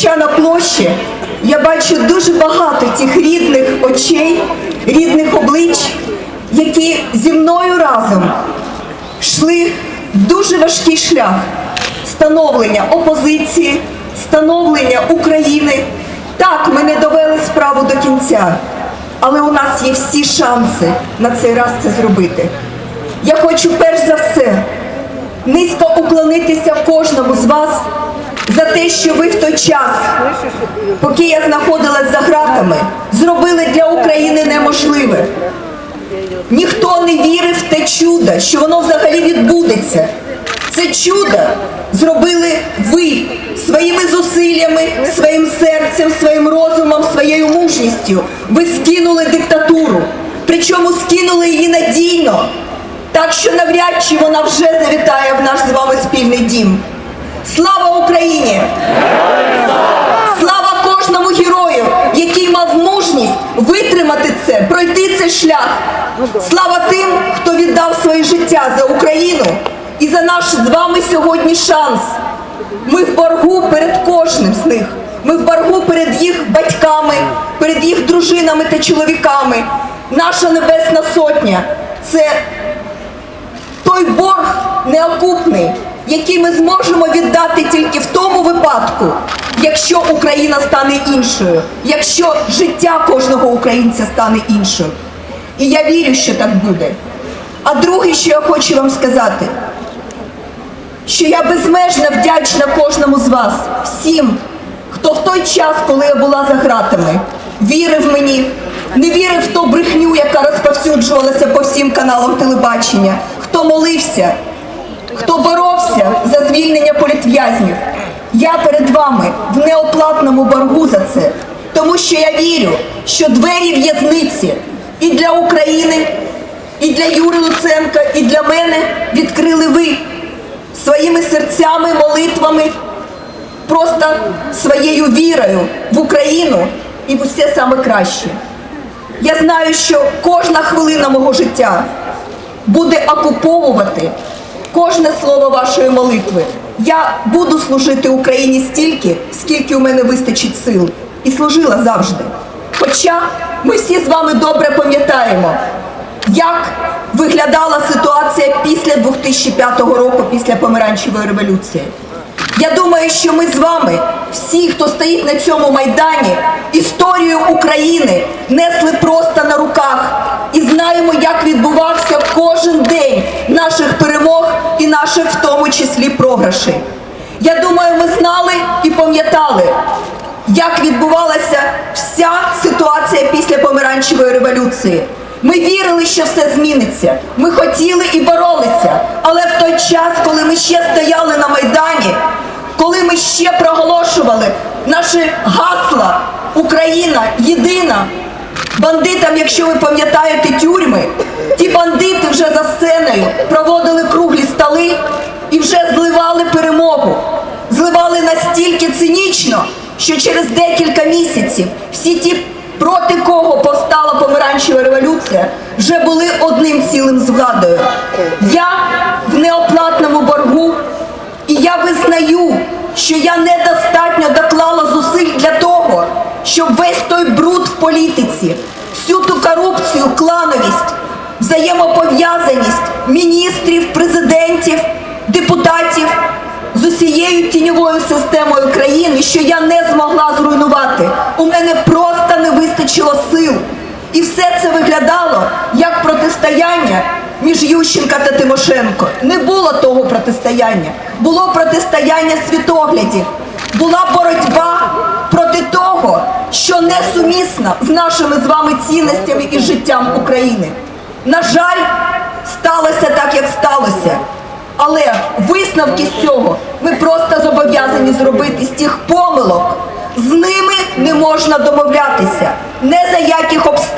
Хоча на площі я бачу дуже багато тих рідних очей, рідних облич, які зі мною разом йшли дуже важкий шлях становлення опозиції, становлення України. Так, ми не довели справу до кінця, але у нас є всі шанси на цей раз це зробити. Я хочу перш за все низько уклонитися кожному з вас за те, що ви в той час, поки я знаходилась за ґратами, зробили для України неможливе. Ніхто не вірив в те чудо, що воно взагалі відбудеться. Це чудо зробили ви своїми зусиллями, своїм серцем, своїм розумом, своєю мужністю. Ви скинули диктатуру. Причому скинули її надійно. Так що навряд чи вона вже завітає в наш з вами спільний дім. Слава Україні! Слава кожному герою, який мав мужність витримати це, пройти цей шлях. Слава тим, хто віддав своє життя за Україну і за наш з вами сьогодні шанс. Ми в боргу перед кожним з них. Ми в боргу перед їх батьками, перед їх дружинами та чоловіками. Наша небесна сотня це той борг неокупний, який ми зможемо віддати тільки в тому випадку, якщо Україна стане іншою, якщо життя кожного українця стане іншим. І я вірю, що так буде. А друге, що я хочу вам сказати, що я безмежно вдячна кожному з вас, всім, хто в той час, коли я була за ґратами, вірив мені, не вірив в ту брехню, яка розповсюджувалася по всім каналам телебачення, хто молився, хто боровся за звільнення політв'язнів. Я перед вами в неоплатному боргу за це, тому що я вірю, що двері в'язниці і для України, і для Юри Луценка, і для мене відкрили ви своїми серцями, молитвами, просто своєю вірою в Україну і в усе саме краще. Я знаю, що кожна хвилина мого життя буде окуповувати кожне слово вашої молитви. Я буду служити Україні стільки, скільки у мене вистачить сил, і служила завжди. Хоча ми всі з вами добре пам'ятаємо, як виглядала ситуація після 2005 року, після помаранчевої революції. Я думаю, що ми з вами, всі, хто стоїть на цьому майдані, історію України несли просто на руках і знаємо, як відбувався Я думаю, ми знали і пам'ятали, як відбувалася вся ситуація після помаранчевої революції. Ми вірили, що все зміниться. Ми хотіли і боролися. Але в той час, коли ми ще стояли на Майдані, коли ми ще проголошували наші гасла Україна єдина, бандитам, якщо ви пам'ятаєте тюрми, ті бандити вже за сценою проводили круглі столи і вже зливали перемогу. Зливали настільки цинічно, що через декілька місяців всі ті, проти кого повстала помаранчева революція, вже були одним цілим з владою. Я в неоплатному боргу, і я визнаю, що я недостатньо доклала зусиль для того, щоб весь той бруд в політиці, всю ту корупцію, клановість, взаємопов'язаність міністрів, президентів, тіньовою системою країни, що я не змогла зруйнувати. У мене просто не вистачило сил. І все це виглядало як протистояння між Ющенка та Тимошенко. Не було того протистояння. Було протистояння світоглядів. Була боротьба проти того, що несумісно з нашими з вами цінностями і життям України. На жаль, сталося так, як сталося. Але висновки з цього зробити з тих помилок. З ними не можна домовлятися, не за яких обставин.